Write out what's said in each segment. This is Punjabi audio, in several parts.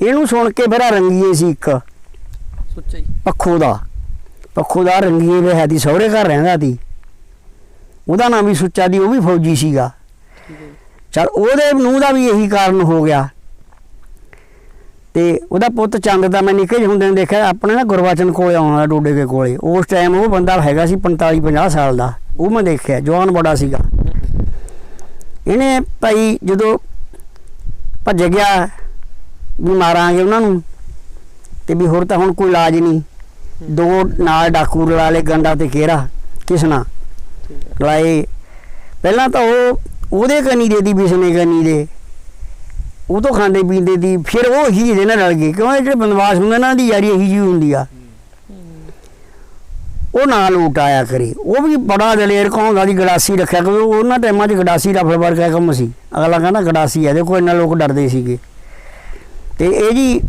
ਇਹਨੂੰ ਸੁਣ ਕੇ ਫਿਰ ਆਹ ਰੰਗੀਏ ਸੀ ਇੱਕ। ਸੱਚਾ ਹੀ ਪੱਖੋ ਦਾ। ਪੱਖੋ ਦਾ ਰੰਗੀਏ ਵੇ ਹੈ ਦੀ ਸਹੁਰੇ ਘਰ ਰਹਿੰਦਾ ਸੀ। ਉਹਦਾ ਨਾਮ ਵੀ ਸੁੱਚਾ ਦੀ ਉਹ ਵੀ ਫੌਜੀ ਸੀਗਾ। ਚਲ ਉਹਦੇ ਨੂੰ ਦਾ ਵੀ ਇਹੀ ਕਾਰਨ ਹੋ ਗਿਆ। ਤੇ ਉਹਦਾ ਪੁੱਤ ਚੰਦ ਦਾ ਮੈਂ ਨਿੱਕੇ ਜਿਹੇ ਹੁੰਦੇ ਨੇ ਦੇਖਿਆ ਆਪਣੇ ਨਾ ਗੁਰਬਚਨ ਕੋਲੇ ਆਉਣਾ ਡੋਡੇ ਦੇ ਕੋਲੇ। ਉਸ ਟਾਈਮ ਉਹ ਬੰਦਾ ਹੈਗਾ ਸੀ 45 50 ਸਾਲ ਦਾ। ਉਹ ਮੈਂ ਦੇਖਿਆ ਜਵਾਨ ਬੜਾ ਸੀਗਾ। ਇਹਨੇ ਭਾਈ ਜਦੋਂ ਭੱਜ ਗਿਆ ਵੀ ਮਾਰਾਂਗੇ ਉਹਨਾਂ ਨੂੰ। ਤੇ ਵੀ ਹੋਰ ਤਾਂ ਹੁਣ ਕੋਈ ਇਲਾਜ ਨਹੀਂ। ਦੋ ਨਾਲ ਡਾਕੂ ਰਲਾ ਲਏ ਗੰਡਾ ਤੇ ਘੇਰਾ ਕਿਸਨਾ। ਲਾਏ ਪਹਿਲਾਂ ਤਾਂ ਉਹ ਉਹਦੇ ਕਨੀ ਦੇ ਦੀ ਬਿਸਨੇ ਕਨੀ ਦੇ। ਉਹ ਤੋਂ ਖਾਂਦੇ ਪੀਂਦੇ ਦੀ ਫਿਰ ਉਹ ਹੀ ਜਿਹਦੇ ਨਾਲ ਰਲ ਗਏ। ਕਿਉਂ ਇਹ ਜਿਹੜੇ ਬਨਵਾਸ ਹੁੰਦੇ ਨਾ ਦੀ ਯਾਰੀ ਇਹੀ ਜੀ ਹੁੰਦੀ ਆ। ਉਹ ਨਾਲ ਲੂਟ ਆਇਆ ਕਰੇ। ਉਹ ਵੀ ਬੜਾ ਦਲੇਰ ਕਹਾਉਂਦਾ ਦੀ ਗੜਾਸੀ ਰੱਖਿਆ ਕਿਉਂਕਿ ਉਹਨਾਂ ਟਾਈਮਾਂ 'ਚ ਗੜਾਸੀ ਦਾ ਫਲਵਰ ਕਾ ਕੰਮ ਸੀ? ਅਗਲਾ ਕਹਿੰਦਾ ਗੜਾਸੀ ਹੈ ਦੇਖੋ ਇੰਨਾ ਲੋਕ ਡਰਦੇ ਸੀਗੇ। ਤੇ ਇਹ ਜੀ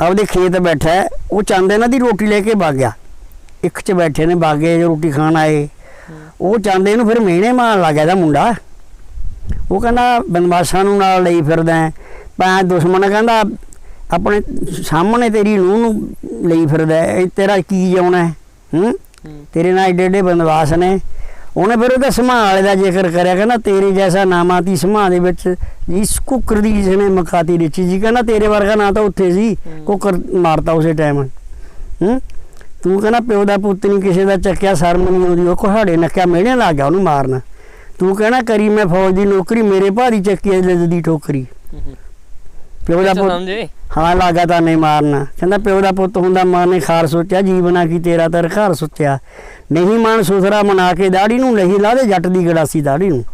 ਆਪਦੇ ਖੇਤ ਬੈਠਾ ਉਹ ਚੰਦ ਇਹਨਾਂ ਦੀ ਰੋਟੀ ਲੈ ਕੇ ਵਗ ਗਿਆ। ਇੱਕ 'ਚ ਬੈਠੇ ਨੇ ਬਾਗੇ ਰੋਟੀ ਖਾਣ ਆਏ। ਉਹ ਚਾਹੁੰਦੇ ਨੂੰ ਫਿਰ ਮਿਹਣੇ ਮਾਰਨ ਲੱਗ ਗਿਆ ਇਹਦਾ ਮੁੰਡਾ। ਉਹ ਕਹਿੰਦਾ ਬਨਵਾਸਾਂ ਨੂੰ ਨਾਲ ਲਈ ਫਿਰਦਾ। ਪੈ ਦੁਸ਼ਮਣ ਕਹਿੰਦਾ ਆਪਣੇ ਸਾਹਮਣੇ ਤੇਰੀ ਨੂੰਹ ਨੂੰ ਲਈ ਫਿਰਦਾ ਇਹ ਤੇਰਾ ਕੀ ਜਾਉਣਾ ਹੂੰ ਤੇਰੇ ਨਾਲ ਏਡੇ ਏਡੇ ਬਨਵਾਸ ਨੇ। ਉਹਨੇ ਫਿਰ ਉਹਦਾ ਸਮਾਂ ਵਾਲੇ ਦਾ ਜ਼ਿਕਰ ਕਰਿਆ ਕਹਿੰਦਾ ਤੇਰੇ ਜੈਸਾ ਨਾਮਾ ਤੀ ਸਮਾਂ ਦੇ ਵਿੱਚ ਇਸ ਕੁੱਕਰ ਦੀ ਜਿਹਨੇ ਮਖਾਤੀ ਰਿਚੀ ਜੀ ਕਹਿੰਦਾ ਤੇਰੇ ਵਰਗਾ ਨਾ ਤਾਂ ਉੱਥੇ ਸੀ। ਕੁੱਕਰ ਮਾਰਤਾ ਉਸੇ ਟਾਈਮ ਹੂੰ? ਤੂੰ ਕਹਿੰਦਾ ਪਿਓ ਦਾ ਪੁੱਤ ਨਹੀਂ ਕਿਸੇ ਦਾ ਚੱਕਿਆ ਸ਼ਰਮ ਨਹੀਂ ਆਉਂਦੀ ਉਹ ਕੁਹਾੜੇ ਨੱਕਿਆ ਮਿਹਣੇ ਲੱਗ ਗਿਆ ਉਹਨੂੰ ਮਾਰਨ। ਤੂੰ ਕਹਿਣਾ ਕਰੀ ਮੈਂ ਫੌਜ ਦੀ ਨੌਕਰੀ ਮੇਰੇ ਭਾਰੀ ਚੱਕੀ ਦੀ ਠੋਕਰੀ। ਪਿਓ ਦਾ ਪੁੱਤ ਸਮਝੇ? ਹਾਂ, ਲਾਗਾ ਤਾਂ ਨਹੀਂ ਮਾਰਨਾ। ਕਹਿੰਦਾ, ਪਿਓ ਦਾ ਪੁੱਤ ਹੁੰਦਾ, ਮਾਂ ਨੇ ਖਾਰ ਸੋਚਿਆ ਜੀਵਨਾ ਕੀ ਤੇਰਾ ਤਰ ਘਰ ਸੋਚਿਆ ਨਹੀਂ ਮਨ ਸੁਸਰਾ ਮਨਾ ਕੇ ਦਾੜੀ ਨੂੰ, ਨਹੀਂ ਲਾ ਦੇ ਜੱਟ ਦੀ ਗੜਾਸੀ ਦਾੜੀ ਨੂੰ।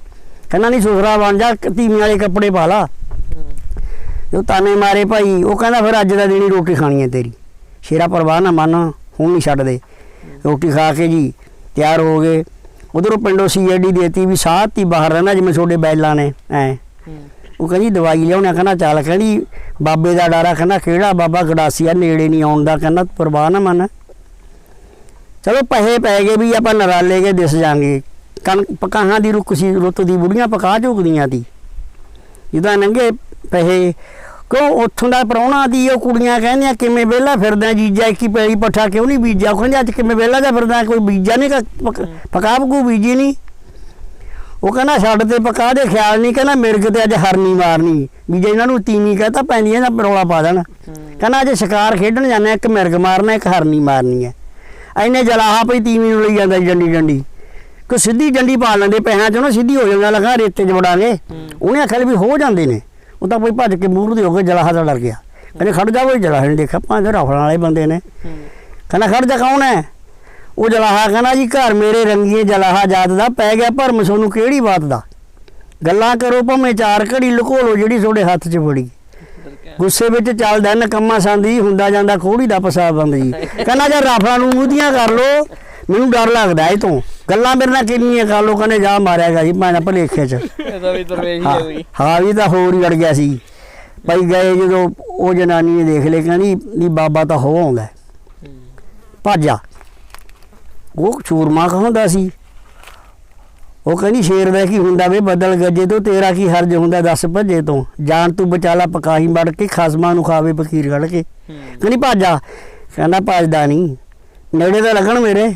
ਕਹਿੰਦਾ, ਨਹੀਂ ਸੁਸਰਾ ਬਣ ਜਾ ਧੀਮੀ ਵਾਲੇ ਕੱਪੜੇ ਪਾ ਲਾ। ਹੂੰ ਉਹ ਤਾਨੇ ਮਾਰੇ ਭਾਈ, ਉਹ ਕਹਿੰਦਾ, ਫਿਰ ਅੱਜ ਦਾ ਦਿਨ ਹੀ ਰੋਟੀ ਖਾਣੀ ਹੈ ਤੇਰੀ। ਸ਼ੇਰਾ ਪਰਵਾਹ ਨਾ ਮੰਨ, ਹੁਣ ਨਹੀਂ ਛੱਡਦੇ। ਰੋਟੀ ਖਾ ਕੇ ਜੀ, ਤਿਆਰ ਹੋ ਗਏ। ਉਧਰੋਂ ਪਿੰਡੋਂ ਸੀਆਈਡੀ ਦੇਤੀ ਵੀ ਸਾਹ ਹੀ ਬਾਹਰ ਰਹਿਣਾ, ਜਿਵੇਂ ਛੋਡੇ ਬੈਲਾਂ ਨੇ, ਐ। ਉਹ ਕਹਿੰਦੀ ਦਵਾਈ ਲਿਆਉਣਾ ਕਹਿੰਦਾ ਚੱਲ ਕਹਿੰਦੀ ਬਾਬੇ ਦਾ ਡਾਰਾ ਕਹਿੰਦਾ ਕਿਹੜਾ ਬਾਬਾ ਗੜਾਸੀ ਆ ਨੇੜੇ ਨਹੀਂ ਆਉਣ ਦਾ ਕਹਿੰਦਾ ਪਰਵਾਹ ਨਾ ਮੰਨ। ਚਲੋ ਪੈਸੇ ਪੈ ਗਏ ਵੀ ਆਪਾਂ ਨਰਾਲੇ ਕੇ ਦਿਸ ਜਾਾਂਗੇ। ਕਣ ਪਕਾਹਾਂ ਦੀ ਰੁੱਕ ਸੀ ਰੁੱਤ ਦੀ ਬੁੜੀਆਂ ਪਕਾ ਝੁਕਦੀਆਂ ਦੀ ਜਿਹਦਾ ਨੰਗੇ ਪੈਸੇ ਕਿਉਂ ਉੱਥੋਂ ਦਾ ਪ੍ਰਾਹੁਣਾ ਦੀ ਉਹ ਕੁੜੀਆਂ ਕਹਿੰਦੀਆਂ ਕਿਵੇਂ ਵਿਹਲਾ ਫਿਰਦਾ ਜੀਜਾ ਕੀ ਪੈਲੀ ਪੱਠਾ ਕਿਉਂ ਨਹੀਂ ਬੀਜਿਆ? ਉਹ ਕਹਿੰਦੇ ਅੱਜ ਕਿਵੇਂ ਵਿਹਲਾ ਜਾ ਫਿਰਦਾ ਕੋਈ ਬੀਜਾ ਨਹੀਂ ਪਕਾ ਪਕੂ ਬੀਜੀ ਨਹੀਂ ਉਹ ਕਹਿੰਦਾ ਛੱਡ ਤੇ ਪਕਾ ਦੇ ਖਿਆਲ ਨਹੀਂ ਕਹਿੰਦਾ ਮਿਰਗ ਤੇ ਅੱਜ ਹਰਨੀ ਮਾਰਨੀ। ਵੀ ਜੇ ਇਹਨਾਂ ਨੂੰ ਤੀਵੀਂ ਕਹਤਾ ਪੈਂਦੀਆਂ ਤਾਂ ਰੌਲਾ ਪਾ ਦੇਣ। ਕਹਿੰਦਾ ਅੱਜ ਸ਼ਿਕਾਰ ਖੇਡਣ ਜਾਂਦੇ ਇੱਕ ਮਿਰਗ ਮਾਰਨਾ ਇੱਕ ਹਰਨੀ ਮਾਰਨੀ ਹੈ ਐਨੇ ਜਲਾਹਾ ਪਈ ਤੀਵੀਂ ਨੂੰ ਲਈ ਜਾਂਦਾ ਡੰਡੀ ਡੰਡੀ ਕੋ ਸਿੱਧੀ ਡੰਡੀ ਪਾ ਲੈਂਦੇ ਪੈਸਿਆਂ ਚੋਂ ਨਾ ਸਿੱਧੀ ਹੋ ਜਾਂਦਾ ਲਗਾ ਰੇਤੇ 'ਚ ਵੜਾਂਗੇ। ਉਹਨੇ ਆਖਿਆ ਵੀ ਹੋ ਜਾਂਦੇ ਨੇ। ਉਹ ਤਾਂ ਕੋਈ ਭੱਜ ਕੇ ਮੂਹਰ ਦੇ ਹੋ ਕੇ ਜਲਾਹਾ ਦਾ ਡਰ ਗਿਆ। ਕਹਿੰਦੇ ਖੜ ਜਾ ਕੋਈ ਜਲਾਹਾ ਨਹੀਂ ਦੇਖਿਆ ਪੰਜ ਰਫਲਾਂ ਵਾਲੇ ਬੰਦੇ ਨੇ। ਕਹਿੰਦਾ ਖੜ ਜਾ ਕੌਣ ਹੈ ਉਹ ਜਲਾਹਾ ਕਹਿੰਦਾ ਜੀ ਘਰ ਮੇਰੇ ਰੰਗੀਏ ਜਲਾਹਾ ਜਾਤ ਦਾ ਪੈ ਗਿਆ ਭਰਮ ਸੋਨੂੰ ਕਿਹੜੀ ਬਾਤ ਦਾ? ਗੱਲਾਂ ਕਰੋ ਭਾਵੇਂ ਚਾਰ ਘੜੀ ਲੁਕੋ ਲੋ ਜਿਹੜੀ ਤੁਹਾਡੇ ਹੱਥ 'ਚ ਫੜੀ ਗੁੱਸੇ ਵਿੱਚ ਚੱਲਦਾ ਨਕੰਮਾ ਸੰਦੀ ਹੁੰਦਾ ਜਾਂਦਾ ਖੋੜੀ ਦਾ ਪਸਾ ਬੰਦ। ਜੀ ਕਹਿੰਦਾ ਜੇ ਰਾਫਲਾਂ ਨੂੰ ਮੂਧੀਆਂ ਕਰ ਲੋ ਮੈਨੂੰ ਡਰ ਲੱਗਦਾ ਇਹ ਤੋਂ। ਗੱਲਾਂ ਮੇਰੇ ਨਾਲ ਕਿੰਨੀਆਂ ਕਰ ਲੋ ਕਹਿੰਦੇ ਜਾ ਮਾਰਿਆਗਾ ਜੀ ਮੈਂ ਭਲੇਖੇ 'ਚ। ਇਹਦਾ ਵੀ ਦਰਵੇਸ਼ ਹੀ ਵੀ ਤਾਂ ਹੋਰ ਹੀ ਅੜ ਗਿਆ ਸੀ। ਭਾਈ ਗਏ ਜਦੋਂ ਉਹ ਜਨਾਨੀ ਨੇ ਦੇਖ ਲਿਆ ਕਹਿੰਦੀ ਵੀ ਬਾਬਾ ਤਾਂ ਹੋ। ਆਉਂਦਾ ਭਾਜਾ ਉਹ ਚੂਰਮਾ ਕਹਾਉਂਦਾ ਸੀ। ਉਹ ਕਹਿੰਦੀ ਸ਼ੇਰ ਦਾ ਕੀ ਹੁੰਦਾ ਵੇ ਬਦਲ ਗੱਜੇ ਤੋਂ ਤੇਰਾ ਕੀ ਹਰਜ ਹੁੰਦਾ ਦੱਸ ਭੱਜੇ ਤੋਂ। ਜਾਨ ਤੂੰ ਬਚਾਲਾ ਪਕਾਹੀ ਮੜ ਕੇ ਖਸਮਾਂ ਨੂੰ ਖਾਵੇ ਫਕੀਰ ਖੜ ਕੇ। ਕਹਿੰਦੀ ਭਾਜਾ। ਕਹਿੰਦਾ ਭੱਜਦਾ ਨਹੀਂ ਨੇੜੇ ਤਾਂ ਲੱਗਣ ਮੇਰੇ।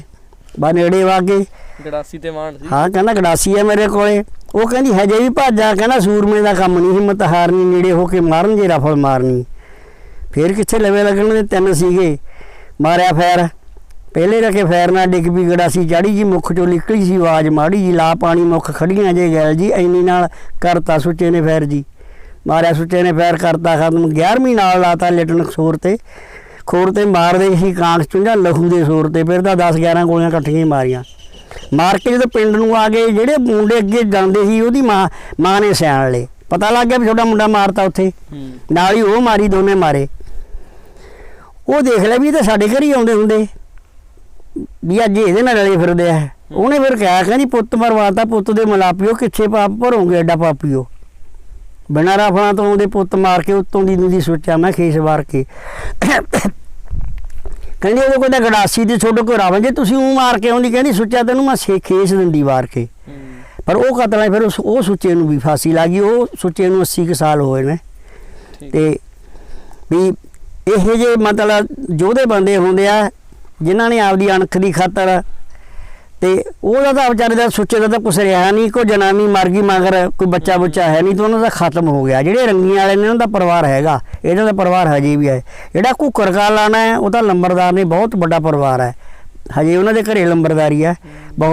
ਬਾ ਨੇੜੇ ਵਾਗੇ ਗੜਾਸੀ ਤੇ ਮਾਨ ਸੀ। ਹਾਂ ਕਹਿੰਦਾ ਗੜਾਸੀ ਹੈ ਮੇਰੇ ਕੋਲੇ। ਉਹ ਕਹਿੰਦੀ ਹਜੇ ਵੀ ਭਾਜਾ। ਕਹਿੰਦਾ ਸੂਰਮੇ ਦਾ ਕੰਮ ਨਹੀਂ ਹਿੰਮਤ ਹਾਰਨੀ ਨੇੜੇ ਹੋ ਕੇ ਮਾਰਨ ਜੇ ਰਫਲ ਮਾਰਨੀ। ਫੇਰ ਕਿੱਥੇ ਲਵੇ ਲੱਗਣ ਦੇ ਤਿੰਨ ਸੀਗੇ। ਮਾਰਿਆ ਫੈਰ। ਪਹਿਲੇ ਰਕੇ ਫੈਰ ਨਾਲ ਡਿੱਗ ਵੀ ਗੜਾਸੀ ਚਾੜੀ ਜੀ ਮੁੱਖ ਚੋਂ ਨਿਕਲੀ ਸੀ ਆਵਾਜ਼ ਮਾੜੀ ਜੀ ਲਾ ਪਾਣੀ ਮੁੱਖ ਖੜੀਆਂ ਜੇ ਗੈਲ ਜੀ ਐਨੀ ਨਾਲ ਕਰਤਾ ਸੁੱਚੇ ਨੇ ਫੈਰ ਜੀ। ਮਾਰਿਆ ਸੁੱਚੇ ਨੇ ਫੈਰ ਕਰਤਾ ਖਤਮ 11ਵੀਂ ਨਾਲ ਲਾਤਾ ਲਿਟਣ ਖੋਰ ਤੇ। ਖੋਰ ਤੇ ਮਾਰਦੇ ਸੀ ਕਾਂਖ ਚੁੰਝਾ ਲਹੂ ਦੇ ਜ਼ੋਰ ਤੇ ਫਿਰ ਤਾਂ 10 11 ਗੋਲੀਆਂ ਇਕੱਠੀਆਂ ਮਾਰੀਆਂ। ਮਾਰ ਕੇ ਜਦੋਂ ਪਿੰਡ ਨੂੰ ਆ ਗਏ ਜਿਹੜੇ ਮੁੰਡੇ ਅੱਗੇ ਜਾਂਦੇ ਸੀ ਉਹਦੀ ਮਾਂ ਮਾਂ ਨੇ ਸਿਆਣ ਲਏ। ਪਤਾ ਲੱਗ ਗਿਆ ਵੀ ਛੋਟਾ ਮੁੰਡਾ ਮਾਰਤਾ ਉੱਥੇ। ਨਾਲ ਹੀ ਉਹ ਮਾਰੀ ਦੋਨੇ ਮਾਰੇ। ਉਹ ਦੇਖ ਲਿਆ ਵੀ ਇਹ ਤਾਂ ਸਾਡੇ ਘਰ ਹੀ ਆਉਂਦੇ ਹੁੰਦੇ। ਵੀ ਅੱਜ ਇਹਦੇ ਨਾਲ ਰਲੇ ਫਿਰਦੇ ਆ। ਉਹਨੇ ਫਿਰ ਕਿਹਾ ਕਹਿੰਦੀ ਪੁੱਤ ਮਰਵਾਤਾ ਪੁੱਤ ਦੇ ਮਲਾਪਿਓ ਕਿੱਥੇ ਪਾਪ ਭਰੋਗੇ ਐਡਾ ਪਾਪੀਓ। ਬਿਨਾਂ ਰਾਫਲਾਂ ਤੋਂ ਉਹਦੇ ਪੁੱਤ ਮਾਰ ਕੇ ਉੱਤੋਂ ਦੀ ਦੀ ਸੋਚਿਆ ਮੈਂ ਖੇਸ ਵਾਰ ਕੇ। ਕਹਿੰਦੀ ਉਹਦੇ ਕੋਲ ਤਾਂ ਗੜਾਸੀ ਤੇ ਛੋਟੋ ਕੋ ਰਾਵਣ ਜੇ ਤੁਸੀਂ ਉਹ ਮਾਰ ਕੇ ਆਉਂਦੀ ਕਹਿੰਦੀ ਸੋਚਿਆ ਤੈਨੂੰ ਮੈਂ ਸੇ ਖੇਸ ਦਿੰਦੀ ਵਾਰ ਕੇ। ਪਰ ਉਹ ਕਤਲ ਫਿਰ ਉਸ- ਉਹ ਸੁੱਚੇ ਨੂੰ ਵੀ ਫਾਂਸੀ ਲੱਗੀ ਉਹ ਸੁੱਚੇ ਨੂੰ 80 ਕੁ ਸਾਲ ਹੋਏ ਨੇ। ਤੇ ਵੀ ਇਹੋ ਜੇ ਮਤਲਬ ਯੋਧੇ ਬੰਦੇ ਹੁੰਦੇ ਆ ਜਿਨ੍ਹਾਂ ਨੇ ਆਪਦੀ ਅਣਖ ਦੀ ਖਾਤਰ ਤੇ ਉਹਦਾ ਤਾਂ ਵਿਚਾਰੇ ਦਾ ਸੁੱਚੇ ਦਾ ਤਾਂ ਕੁਛ ਰਿਹਾ ਨਹੀਂ, ਕੋਈ ਜਨਾਨੀ ਮਰ ਗਈ ਮਗਰ ਕੋਈ ਬੱਚਾ ਬੁੱਚਾ ਹੈ ਨਹੀਂ ਤਾਂ ਉਹਨਾਂ ਦਾ ਖਤਮ ਹੋ ਗਿਆ। ਜਿਹੜੇ ਰੰਗੀਆਂ ਵਾਲੇ ਨੇ ਉਹਨਾਂ ਦਾ ਪਰਿਵਾਰ ਹੈਗਾ, ਇਹਨਾਂ ਦਾ ਪਰਿਵਾਰ ਹਜੇ ਵੀ ਹੈ। ਜਿਹੜਾ ਕੁੱਕਰ ਕਾ ਲਾਣਾ ਹੈ, ਉਹ ਤਾਂ ਲੰਬਰਦਾਰ ਨੇ ਬਹੁਤ ਵੱਡਾ ਪਰਿਵਾਰ ਹੈ। ਹਜੇ ਉਹਨਾਂ ਦੇ ਘਰੇ ਲੰਬਰਦਾਰੀ ਹੈ।